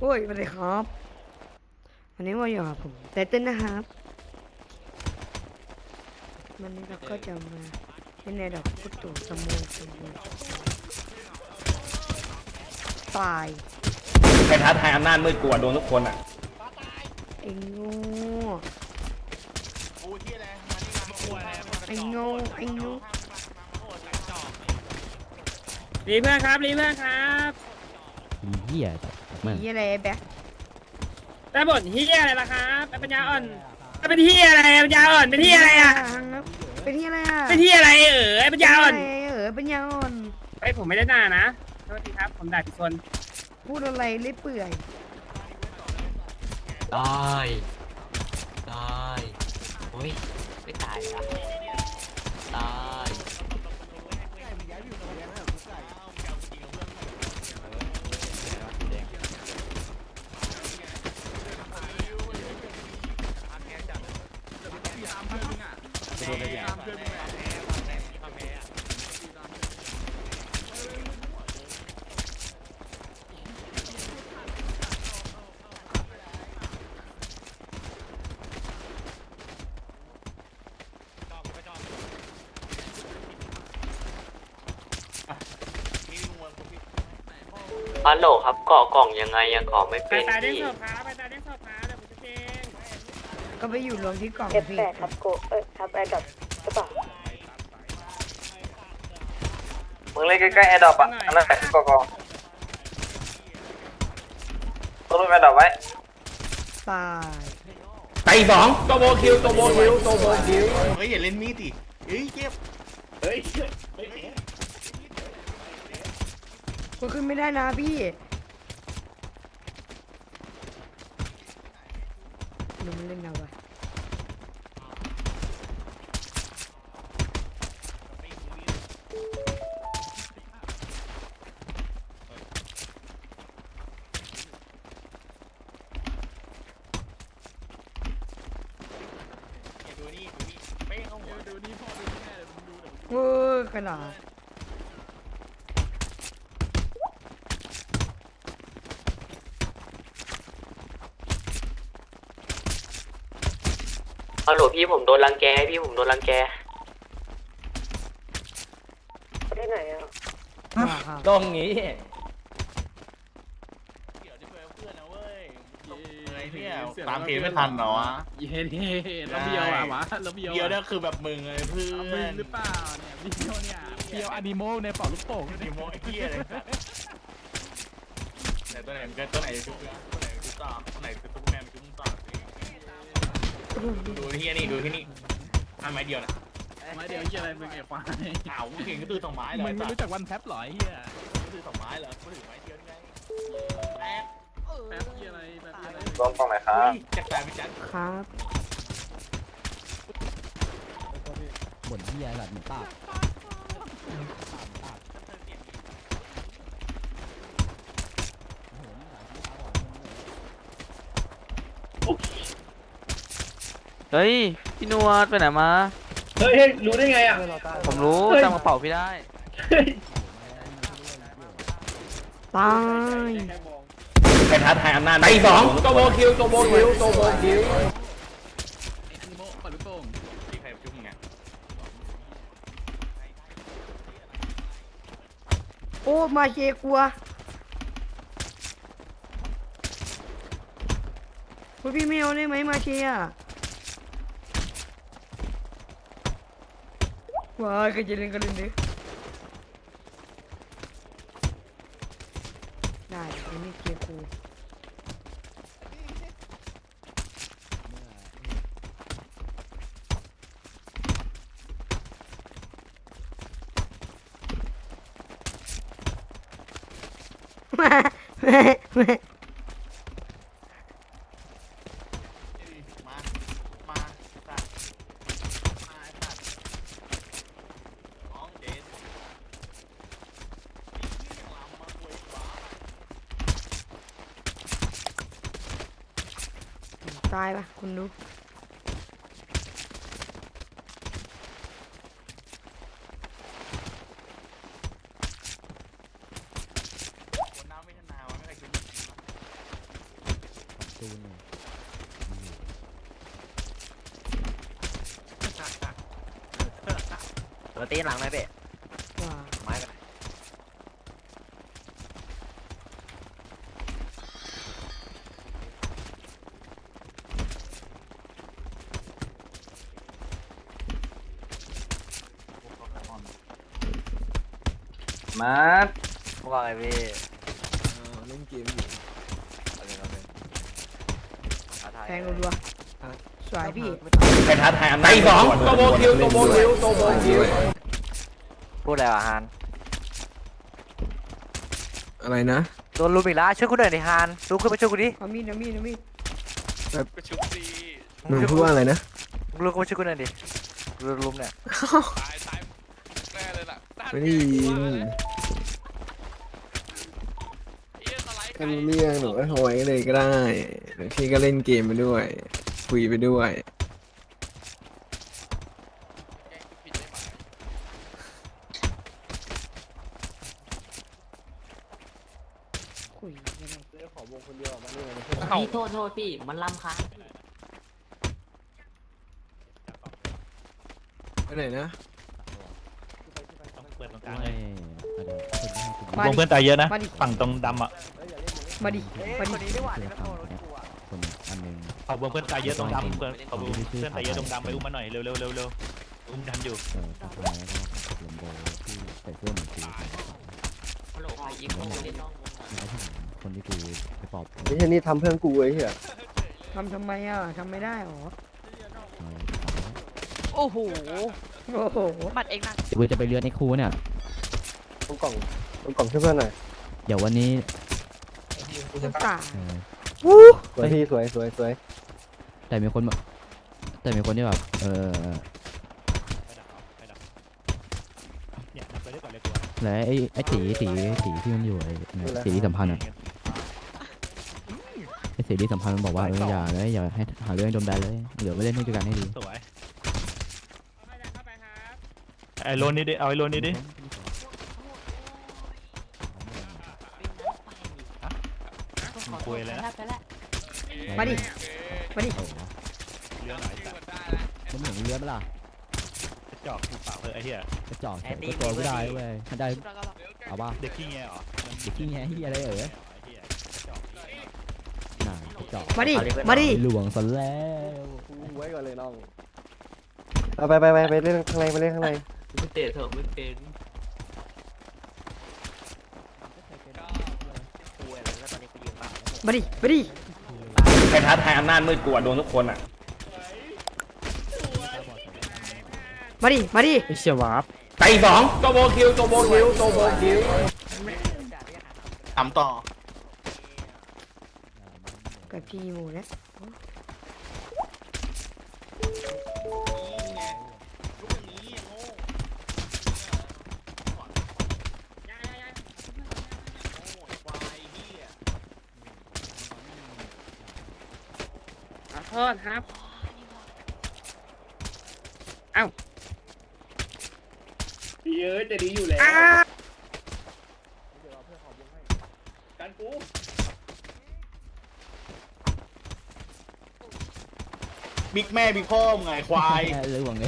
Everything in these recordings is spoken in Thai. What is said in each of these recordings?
โอ้ยสวัสดีครับวันนี้มาอยู่กับผมแต่เต้นนะครับวันนี้เราก็จะมาเล่นในดอกพุตุสมูสมูตายใครท้าทายอำนาจมืดกลัวโดนทุกคนอะไอ้โง่กูที่อะไรมานี่มากูอะไรมาไอ้โง่ไอ้โง่รีเพื่อนครับรีเพื่อนครับ เหี้ย มันยี่อะไรแบ๊กแต่บ่นเฮียอะไรล่ะครับไอ้ปัญญาอ่อนไอ้เป็นเฮียอะไรปัญญาอ่อนเป็นเฮียอะไรอะเป็นที่อะไรอะเป็นเฮียอะไรเออไอ้ปัญญาอ่อนเป็ที่ะไรเออเป็นยาอ่อน ไอ้ยผมไม่ได้ด่านะโทษทีครับผมด่าผิดคนพูดอะไรเล่อยเปื่อยตายตาย โอ้ยไม่ตายอะตายฮัลโหลครับเกาะกล่องยังไงยังเกาะไม่ไปเป็นตายเด้งพี่ศพครับไปตายเด้งศพครับเดี๋ยวผมจะเจง ก็ไปอยู่รวมที่กล่องเอฟพี่แปดทับโกเอ้ย ทับแอร์ดรอปหรือเปล่ามึงเล่นใกล้ๆแอร์ดรอปอะอันนั้นแหละกอกอต้องรู้แอร์ดรอปไว้ ตายไปอีกสองตัวโบคิวตัวโบคิวตัวโบคิวเฮ้ยอย่าเล่นมีดดิเฮ้ยเจ็บเฮ้ยกูขึ้นไม่ได้นะพี่หนูมันเล่นเอาวะโอ้ยขนาด ฮัลโหลพี่ผมโดนรังแกพี่ผมโดนรังแกประเทศไหนอะว่าครับตรงนี้เดี๋ยวจะเพื่อนเพื่อนนะเว้ยเฮ้ยเนี่ยตามเพจไม่ทันเหรอวะเย้เย้แล้วเบียวอะวะแล้วเบียวเดียวเนี่ยคือแบบมึงเลยเพื่เอาอมึงนหรือเปล่าเนี่ยเบียวเนี่ยเบียวอนิโมในเป่าลูกโป่งดิโมไอ้เหี้ยเลยแต่ตัวไหนมันก็ตัวไหนชุบ ดูที่นี่ดูที่นี่อันไม้เดียวนะไม่เดี๋ยวเฮียอะไรมึงไอ้ควายอ้าวมึงเก่งก็ตือสองไม้เลยมึงไม่รู้จักวันแท็บหรอไอ้เฮียตือสองไม้เหรอกูถือไม้เดียวนี่ไงแป๊บแป๊บเฮียอะไรแป๊บเฮียอะไรโดนตรงไหนครัเฮ้บยจักรยานไปจัดครับบ่นเหี้ยแบบนี้ป้า เฮ้ยพี่นวดไปไหนมา เฮ้ยเฮ้ยรู้ได้ไงอะ ผมรู้จำกระเป๋าพี่ได้ตายใครท้าทายอำนาจไปอีกสองตัวโบคิวตัวโบคิวตัวโบคิวไอ้อนิโมเป่าลูกโป่งที่ใครชุบมึงไงโอ้มาเชกลัวคุณพี่ไม่เอาได้ไหมมาเชีย ว้ายก็จะเล่นกันเล่นดิได้ไอ้นี่เกียร์กูมา มาสัตว์มาสัตว์น้องเดนลำมาคุยฟ้า ตายปะคุณดู คนน้ำไม่ทันาวไม่ใครชุบมาตีหลังหน่อยเป๊ะ ว่า ไม้กัน มาดว่าไงพี่เล่นเกมอยู่แทงรัวๆสวยพี่ใครท้าทายอำนาจไปสองโตโบคิวโตโบคิวโตโบคิวพูดอะไรวะฮานอะไรนะโดนลุมอีกแล้วช่วยกูหน่อยดิฮานลุกขึ้นมาช่วยกูดิเอามีดเอามีดเอามีดก็ชุบดีหนูพูดว่าอะไรนะลุกขึ้นมาช่วยกูหน่อยดิโดนลุมเนี่ยตายตายแน่เลยล่ะไม่ได้ยิน เอี้ยสไลด์ ก็รู้เรื่องหนูก็โทรไว้เลยก็ได้เดี๋ยวพี่ก็เล่นเกมไปด้วย คุยไปด้วย คุยอะไรพี่โทษโทษพี่ มันลำค้างพี่ไปไหนนะ เปิดตรงกลางเลยมาวงดิเพื่อนตายเยอะนะ มาดิฝั่งตรงดำอะ มาดิเอ้ยมาคนดินี้ไม่หวานที่มันโทรรถกูอะเอาวงเพื่อนตายเยอะตรงดำเพื่อนเอาวงเพื่อนตายเยอะตรงดำไปอุ้มมาหน่อยเร็วเร็วเร็วเร็วอุ้มทันอยู่ฮัลโหลใครยิงเขาเล่นน้องวงอะไม่ใช่นี่ทำเพื่อนกูไอ้เหี้ยทำทำไมอะทำไม่ได้หรอโอ้โหโอ้โหบัตรเองนะเดี๋ยวจะไปเรือนไอ้ครูเนี่ย ตรงกล่องตรงกล่องช่วยเพื่อนหน่อยเดี๋ยววันนี้ น้ำตาเออสวยพี่สวยสวยสวยแต่มีคนแบบแต่มีคนที่แบบเออเนี่ยไปได้ก่อนเลยตัวแล้วไอ้ไอ้ตีตีตีที่มันอยู่ไอ้เนี่ยตีที่สัมพันธ์อะไอ้ตีที่สัมพันธ์มันบอกว่าเอออย่าเลยอย่าให้หาเรื่องโดนแบนเลยเหลือไว้เล่นให้ด้วยกันให้ดีสวยไอ้โลนนี่ดิ เอาไอ้โลนนี่ดิ คุยเลยนะไปแล้วมาดิ มาดิเรื่องไหนสัตว์มันเหมือนเรือไหมล่ะกระจอกถูกเปล่าเออไอ้เหี้ยกระจอกใส่ก็ตัวไม่ได้เว้ยถ้าได้เอาป่ะ เด็กขี้แงเหรอเด็กขี้แงที่อะไรเอ๋ยไอ้เหี้ยกระจอกน่ะกระจอกมาดิ มาดิ หลวงซะแล้วไว้ก่อนเลยน้อง เอาไปไปไปไปเล่นข้างในไปเล่นข้างใน ไม่เตะเถอะไม่เป็น กูอะไรแล้วตอนนี้กูยืนเปล่า มาดิมาดิใครท้าทายอำนาจมืดกว่าโดนทุกคนอะมาดิมาดิไอ้เชี่ยวาร์ปไปสองโตโบคิวโตโบคิวโตโบคิวทำต่อกับพี่หมูนะ โทษครับ เอ้าเยอะจะดีอยู่แล้วอ้ากันกูบิ๊กแม่บิ๊กพ่อมึงไงควายหลวงไง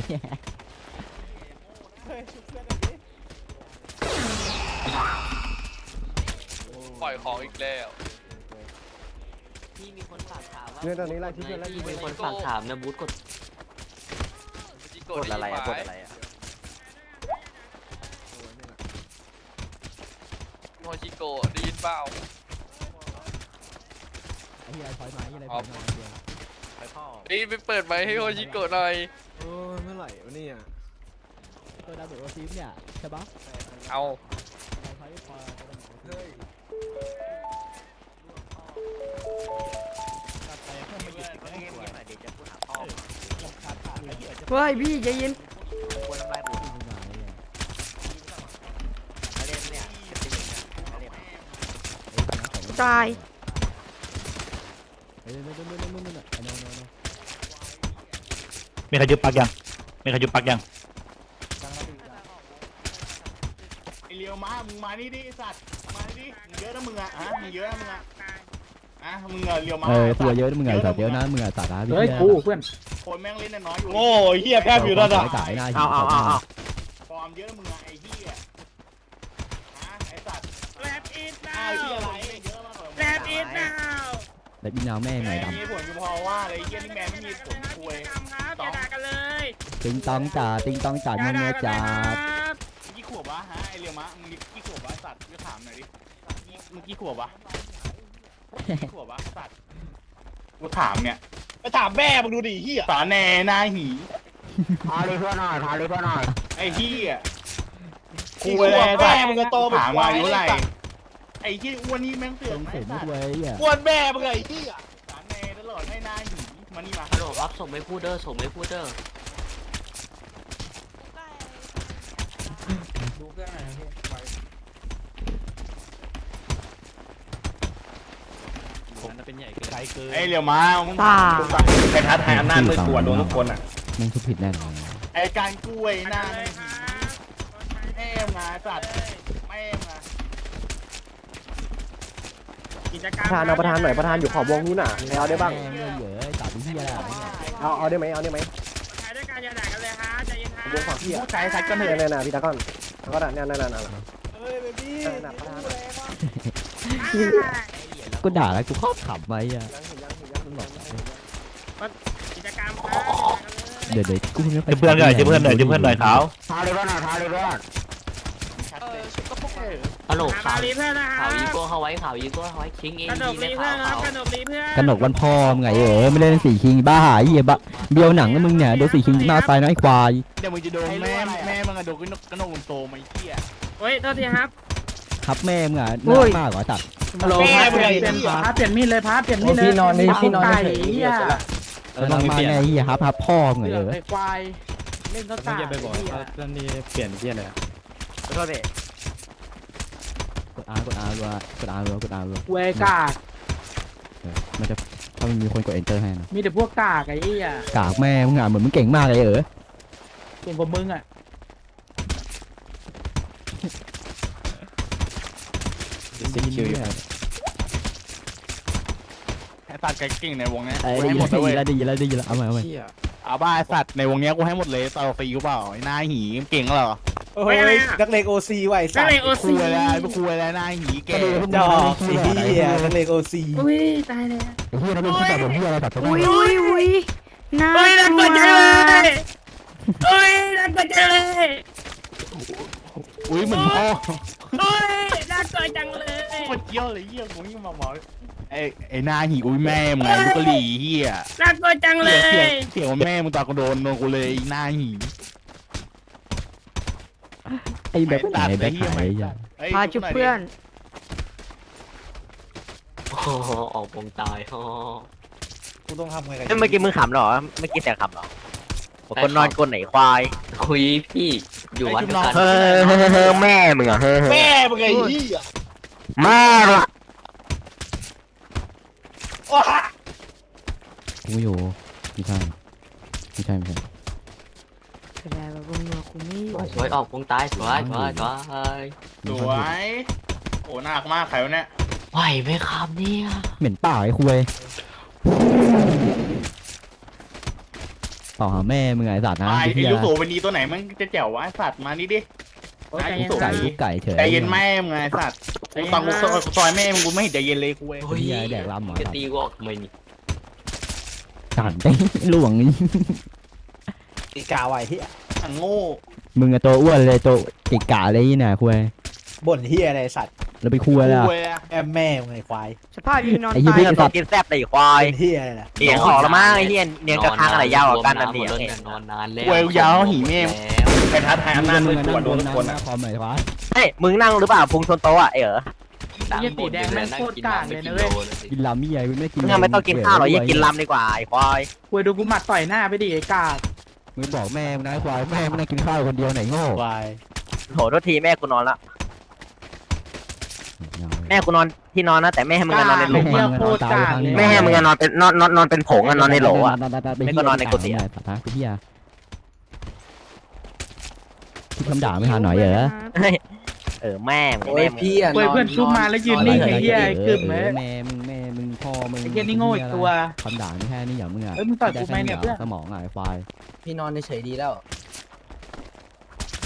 ปล่อยของอีกแล้ว พี่มีคนฝากถามว่า เนี่ยตอนนี้ไล่ที่เพื่อนไล่พี่ที่เพื่มีอนคนฝากถามนะบูธกดกดอะไรอะกดอะไรอะโมชิโกะได้ยินเปล่า ไอ้เหี้ยถอยมาไอ้เหี้ยอะไรถอยมาเดียวไปพ่อนี่ไปเปิดไมค์ให้โมชิโกะหน่อย โอ้ยเมื่อไหร่วะเนี่ยตัวดาวเบิร์ดโอซีฟเนี่ยใช่ปะเอาถอยพอเฮ้ย เฮ้ยพี่ใจเย็นควรทำลายบุตรมาเล่นเนี่ยจะตีเนี่ยมาเล่นตายเฮ้ยนู่นนู่นนู่นนู่นนู่นไอ้โน่นโน่นโน่นมีใครยุบปักยังมีใครยุบปักยังไอเลียวมา มึงมานี่ดิไอ้สัตว์ มานี่ดิมึงเยอะนะมึงอะฮะมึงเยอะนะมึงอะ ฮะมึงอะเรียวมาเออตัวเยอะนะมึงไงสัตว์เยอะนะมึงไงสัตว์นะเฮ้ยกูเพื่อนคนแม่งเล่นน้อยอยู่โง่เฮียแพบอยู่นั่นอะไก่หน้าหิเอาเอาเอาเอาฟอร์มเยอะมึงอะไอ้เหี้ยฮะไอ้สัตว์แรปอีทอ้านาวเหี้ยวอะไรเยอะมากกว่าแรปอีทนาวแต่พี่นาวแม่งไงแม่ดมีผลกูพอว่าเลยไอ้เหี้ยนี่แม่ไม่มีผลคุยครับอย่าด่ากันเลยำติงตองจ่าติงตองจ่าอย่าเงี้ด่ายกันจ่านะครับมึงกี่ขวบวะฮะไอเรียวมะมึงกี่ขวบวะไอ้สัตว์กูถามหน่อยดิมึงกี่ขวบวะ กี่ขวบวะไอ้สัตว์กูถามเนี่ยไปถามแม่มึงดูดิเฮียสาแหน่หน้าหีพาเลยเพื่อนหน่อยพาเลยเพื่อนหน่อยไอ้เหี้ยกูแม่แม่มึงก็โตเป็นถามควาว่ายอายุเท่าไหร่ไอ้ที่อ้วนนี่แม่งเสือเติกมไหมเสร็จสัไม่ตว์ด้วยอะกวนแม่มึงไอ้เฮียสาแหน่ตลอดให้หน้าหีมานี่มาฮัลโหลครับส่งไม่พูดเด้อส่งไม่พูดเด้อ ไอ้เรียวมามึงป่าใครท้าทายอำนาจมืดกวโดนทุกคนอะ แม่งทุบผิดแน่นอนไอ้การกล้วยหน้าเลยคหีรับแม่มาสัตว์แม่มากิจกรรมประธานเอาประธานหน่อยประธานอยู่ขอบวงนู้นน่ะใครเอาได้บ้างแม่งเลยเหยอะจ่าเป็นที่อะไรอะเอาเอาได้ไหมเอาได้ไหมถ่ายด้วยกันอย่าด่ากันเลยครับใจเย็นครัวงฝั่งบพี่อะผู้ชายสัตว์ก็เหนื่เนี่อยยเนี่ยพี่ตะก้อนตะก้อนอะเนี่ยเนี่ยเนี่ยเนี่ยเฮ้ยเบบี้เนี่ยเนี่ยประธานยัง กูด่าแล้วกูชอบขำไว้อะยังยังยังกิจกรรมครับอย่าด่ากันเลยเดี๋ยวเดี๋ยวกูไม่ไปเพื่อนหน่อยเพื่อนหน่อยเพื่อนหน่อยเขาพาเลยเพื่อนหน่อยพาเลยเพื่อนฮัลโหลข่าข่าววรีเพื่อนนะครัข่าวอีบโก้เขาไว้ข่าวอีโก้เขาไว้คิงเองกระดดีกเลรียเพื่อข่านวครับเขากระดกรีเพื่อนกระหนกวันพ่อมึงไงเออไม่เล่นสี่คิงบ้าหายเหี้ยบะเบียวหนังนะมึงเนี่ยโดนสี่คิงมากไปนะไอ้ควายเดี๋ยวมึงจะโดนแม่แม่มึงอะโดนกระนกกระนกโตมาไอ้เหี้ยเฮ้ยโทษทีครับ ครับแม่มึงอะน่ามากกว่าจัดแม่มึงไอ้เฮียพาเปลี่ยนมีดเลยพาเปลี่ยนมีดเลยพี่นอนนี่พี่นอนไก่นี่เหี้ยเออมาไงเหี้ยครับครับพ่อมึงไงเออไอ้ควายเล่นก็ตายตอนนี้เปลี่ยนเฮียเลยขอโทษดิกดอากดอารัวกดอารัวกดอารัวเวกากเออมันจะถ้ามันมีคนกด enter ให้นะมีแต่พวกกากไอ้เหี้ยกากแม่มึงอะเหมือนมึงเก่งมากเลยเออเก่งกว่ามึงอะ จะยินดีอะไอ้สัตว์เก่งในวงเนี้ยเอ้ยกูได้ให้ยิหมนดเลยเว้ยแล้วได้ยินแล้วได้ยินแล้วเอาใหม่เอาใหม่เอาบ้าไอ้สัตว์ในวงเนี้ยกูให้หมดเลยต่อฟรีกูเปล่าไอ้หน้าหีเก่งเหรอโอ้ยนักเลงโอซีไว้นัสักตเลงว์โอคุซียอะไรไปคุยอะไรหน้าหีแก่ดอกไอ้เฮียนักเลงโอซีอุ้ยตายแล้วไอ้เฮียนั่นเป็นที่แบบผมเฮียอะไรแบบตัวอุ้ยอุ้ยอุ้ยน่าเฮ้ยน่ากกลัลัววจังเลยเฮ้ยน่ากลัวจังเลย อุ้ยเหมือนพ่อเฮ้ยน่ากลัวจังเลยปวดเยี่ยวเลยเยี่ยกูยิ่งมาบอกไอ้ไอ้หน้าหีอุ้ยแม่มึงไงลูกกะหรี่เฮียน่ากลัวจังเลเสียยเสียเสียว่าแม่มึงตากระโดนโดนกูเลยไอ้หน้าหีไอ้แบบไหนแบบไหนอะเฮ้ยพาชุบเพื่อน โอ้โหออกวงตายอ๋อกูต้องทำไงกันเมื่อกี้มึงขำเหรอ เมื่อกี้แต่ขำเหรอคนนอนกลนไหนควาย คุยพี่ อยู่วัดเดียวกันเฮ้ยเฮ้ยเฮ้ยแม่มึงอะเฮ้ยแม่มึงไอ้เฮียแม่ละกูอยู่ไม่ใช่ไม่ใช่ไม่ใช่แสดงว่าพวกเราคุไม่อยู่สวยออกวงตายสวยสวยสวยสวยโอ้หนักมากใครวะเนี่ยไหวไหมครับเนี่ยเหม็นป่าไอ้คุย ต่อหาแม่มึงไงสัตว์นะไอ้ไอ้ไอ้เฮียลูกโสวันนี้ตัวไหนมันจะแจ๋ววะไอ้สัตว์มานี่ดิโอ้ยใจลูเย็นกไก่โสลูกไก่เฉยใจเย็นแม่มึงไงไอ้สัตว์กูฟังกูซอยแม่มึงกูไม่เห็นใจเย็นเลยกูเว้ยเฮ้ยเฮียแดกลำเหรอจะตีวอกทำไมนี่สั่นไปหลวงนี่ตีกาไว้เฮียอังโง่มึงอะตัวอ้วนเลยตัวกิกะเลยนี่น่ะคุยบ่นเฮียอะไรสัตว์ แล้วไปคุยแล้วกูเว้ยอะแม่แม่มึงไอ้ควายสภาพยิงนอนไอ้เหี้ยตายพี่ตัวกินแซ่บไอ้ควายเป็นเฮียอะไรล่ะเสียงออกแล้วมั้งไอ้เหี้ยเนียนกระทางอะไรยาวกว่ากันนั่นเนีเนี่ยนอนนานแล้วเว้ยยาวหีแม่งแล้วใครท้าทายอำนาจมืดกวโดนทุกคนหอะน้าคอมหน่อยวะเฮ้ยมึงนั่งหรือเปล่าพุงชนโต๊ะอะไอ้เอ๋อดังบนเลยนั่งกินน้ำไม่กินโลเลยกินลำมี่ใหญ่ไม่กินมึงไม่ต้องกินข้าวหรอกอย่ากินลำดีกว่าไอ้ควายคุยดูกูหมัดต่อยหน้าไปดิไอ้กากมึงบอกแม่มึงนะไอ้ควายแม่มึงนั่งกินข้าวคนเดียวไหนโง่ควายโหโทษทีแม่กูนอนละ แม่กูนอนที่นอนนะแต่แม่ให้มึงอะนอนในโหลเหี้ยโคตรกากเลยแม่ให้มึงอะนอนเป็นนอนนอนนอนเป็นผงอะนอนในโหลอะ ไม่ก็นอนในกุฏิอะสัตว์นะกูเฮียคิดคำด่าไม่ทันหน่อยเหรอเฮ้ยเออแม่มึงแม่มึงคุยเพื่อนชุบมาแล้วยืนนิ่งไอ้เหี้ยไอ้กึ่มเอเอ้อยแม่มึงแม่มึงพ่อมึงไอ้เหี้ยนี่โง่อีกตัว คำด่านี่แค่นี้เหรอมึงอะเอ้ยมึงต่อยกูไหมเนี่ยเพื่อน สมองอะไอ้ควายพี่นอนเฉยๆดีแล้ว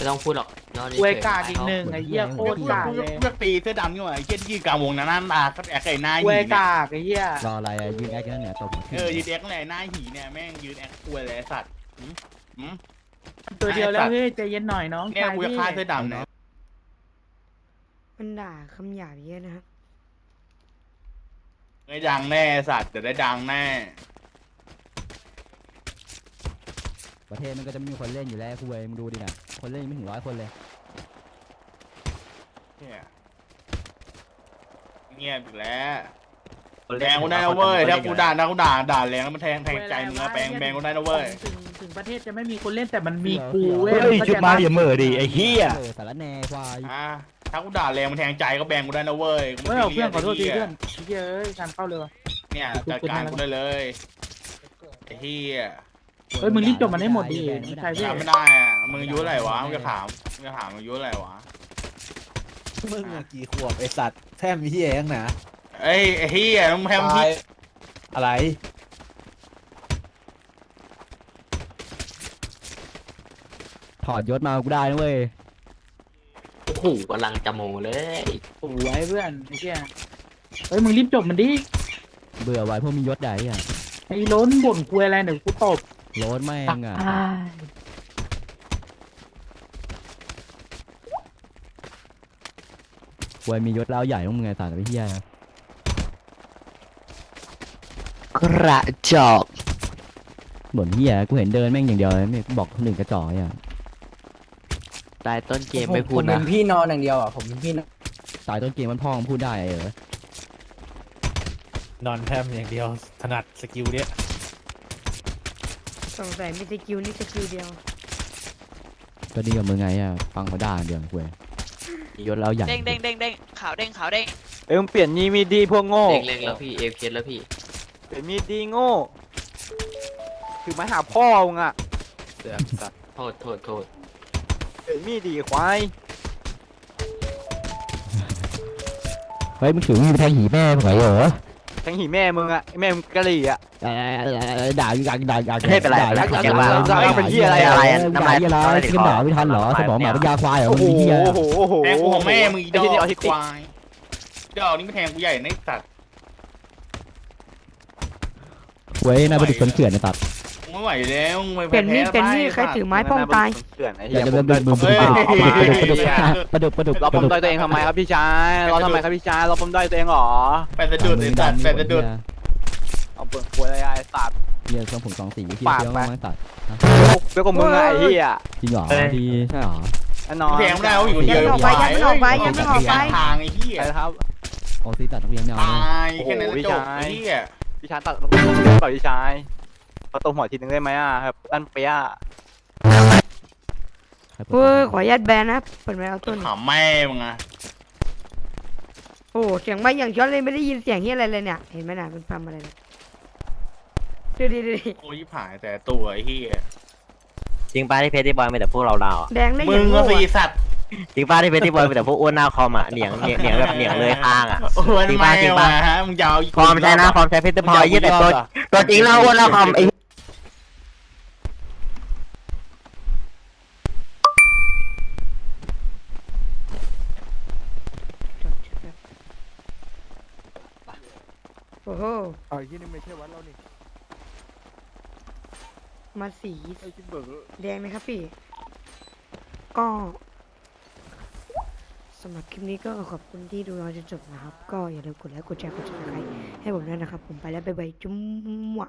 ไม่ต้องพูดหรอกนอนเวยเฉยๆกาดอีกหนึ่งไอ้เหี้ยโคตรกาดเลยเลือกตีเสื้อดำนี่หว่าไอ้เหี้ยที่ยืนกลางวงนะหน้าตาก็แอกไอ้หน้าหีเวยเนี่ยกาดไอ้เหี้ยรออะไรอะยืนแอคกันเนี่ยตบหัวทิ่มเออยืนแอกอะไรหน้าหีเนี่ยแม่งยืนแอกควยเลยไอ้สัตว์หืมหืมตัวเดียวแล้วเฮ้ยใจเย็นหน่อยน้องเนี่ยชายกูจะพี่ฆ่าเสื้อดำเนี่ยมันด่าคำหยาบเยอะนะครับได้ดังแน่ไอ้สัตว์เดี๋ยวได้ดังแน่ ประเทศมันก็จะไม่มีคนเล่นอยู่แล้วคุยมึงดูดิน่ะคนเล่นยังไม่ถึงร้อยคนเลย เนี่ยเงียบอีกแล้วแบงกูได้นะเว้ยถ้ากูด่าถ้ากูด่าด่าแรงแล้วมันแทงแทงใจมึงนะแบงแบงกูได้นะเว้ยถึงถึงประเทศจะไม่มีคนเล่นแต่มันมีกูเว้ยเฮ้ยเข้จุดใจมาปะอย่าเหม่อดิไอ้เหี้ยสารแหน่ควายอะถ้ากูด่าแรงมันแทงใจก็แบงกูได้นะเว้ยกูเฮ้ยไม่เอาซีเพื่อนขอโทษทีรียสเพื่อนเฮ้ยการเข้าเลยว่ะเนี่ยจัดการกูได้เลยไอ้เหี้ย เฮ้ยมึงรีบจบมันให้หมดดิใช่พี่ถามไม่ได้อะมึงอายุอะไรวะ มึงจะถามมึงจะถามมึงอายุอะไรวะ มึงอะกี่ขวบไอสัตว์แทมเฮียยังนะเอ้ยไอ้เหี้ยมึงแพมพี่อะไร ถอดยศมากูได้นะเว้ยโอ้โหกำลังจะโมเลยสวยเพื่อนไอ้เหี้ยเฮ้ยมึงรีบจบมันดิ เบื่อไว้พวกมียศใหญ่อะไอ้ล้นบ่นกูอะไรเดี๋ยวกูตบ โลดแม่งอะอ้ายควยมียศแล้วใหญ่ต้องมึงไงสารไปเฮียกระจอกบ่นเฮียกูเห็นเดินแม่งอย่างเดียวเลยไม่บอกคนอื่นกระจอกอะตายต้นเกมไม่พูผดมเป็นะนพี่นอนอย่างเดียวอะผมเป็นพี่นอนตายต้นเกมมันพ่อมึงพูดได้เหรอนอนแทมอย่างเดียวถนัดสกิลเนี้ยส งสัยมีสกิลนี่สกิลเดียวก็ดีกับมึงไงอะฟังเขาด่าอย่างเดียวควยมียศแล้วใหญ่เด้งเด้งเด้งเด้งขาวเด้งขาวเด้งเอ้ยมึงเปลี่ยนนี่มีดีพวกโง่ เล็กเล็กแล้วพี่เอฟเคสแล้วพี่เปลี่ยนมีดีโง่ ถือไม้หาพ่อมึงอะ เสือกสัตว์โทษโทษโทษเปลี่ยนมีดดีควาย เฮ้ยมึงถือมีดไปแทงหีแม่มึงไหวเหรอแทั้งหีแม่มึงอะแม่มึงกะหรี่อะเอ่อด่าด่าด่าด่าไม่เป็นไรด่าด่าเก็บไว้ด่าเอาเป็นเหี้ยอะไรอะไรน้ำลายอะไรกินหมาไม่ทันเหรอสมองหมาเป็นยาควายเหรอโอ้โหโอ้โหโอ้โหแทงกูของแม่มึงอีดอ้อที่เอากทิตย์ควายดอกนี่ไม่แทงกูใหญ่ในสัตว์เว้ยนายประดิษฐ์คนเขื่อนนะสัตว์ ไม่ไหวแล้วมึงไปเปลี่ยนมีดแพ้เปลี่ยนมีดไใครถือไม้ป้องตาย เถื่อนไอ้อเหี้ย่ายจะผเป็นมประดุกประดุกประดุกประดุกประดุกประดุกเราปมด้อยตัวเองทำไมครับพี่ชายเราทำไมครับพี่ชายเราปมด้อยตัวเองเหรอแปดสะดุดไอ้สัตว์แปดสะดุดเอาเปิดควยอะไรไอ้สัตว์เหี้ยทรงผมสองสีที่ปากเที่ยวไปมากสัตว์เปรี้ยวกับมึงอะไอ้เหี้ยจริงเหรอดีใช่เหรอแน่นอนแทงไม่ได้เขาอยู่คนเดียวยังไม่ออกไปยังไม่ออกไปยังไม่ออกไปทางไอ้เหี้ยใช่ครับโอ้ซีตัดนักเรียนไม่เอาตาเลยยแค่นั้นแล้วจบไอ้เหี้ยพี่ชายตัดต่อยพี่ชายเขาตบหัวทีนึงได้ไหมอะครับด้านเปียะใครเปิดเฮ้ยขออนุญาตแบนนะเปิดไมค์เอาต้น ขำแม่มึงอะโอ้เสียงไม่อย่างช็อตเลยไม่ได้ยินเสียงเฮียอะไรเลยเนี่ยเห็นไหมน่ะมันทำอะไรเนี่ยดูดิดูดิโอ้ยผายแต่ตัวไอ้เหี้ยจริงป้าที่เพชรที่บอยมีแต่พวกเราเราอะแดงได้มึอย่างงก็โง่สีอะสัตว์จริงป้าที่เพชรที่บอยมีแต่พวกอ้วนหน้าคอมอะเหนียงเหนียงเหนียงแบบเหนียงเลยข้างอะ โอ้ยจริงไม่ปะจริงปะมาฮะมึงจะเอาอีกฟอร์มใช่นะฟอร์มใช้เพชรพลอยยี่แต่ตัวตัวจริงแล้วอ้วนหน้าคอมไอ้ โอ้โหอ๋อที่นี่ไม่ใช่วัดเรานี่มาสีไอ้ที่เบิกแดงนะครับพี่ ก็สำหรับคลิปนี้ก็ขอบคุณที่ดูเราจนจบนะครับ ก็อย่าลืมกดไลค์กดแชร์กดติดตามให้ผมด้วยนะครับ ผมไปแล้วบ๊ายบายจุ๊มหวะ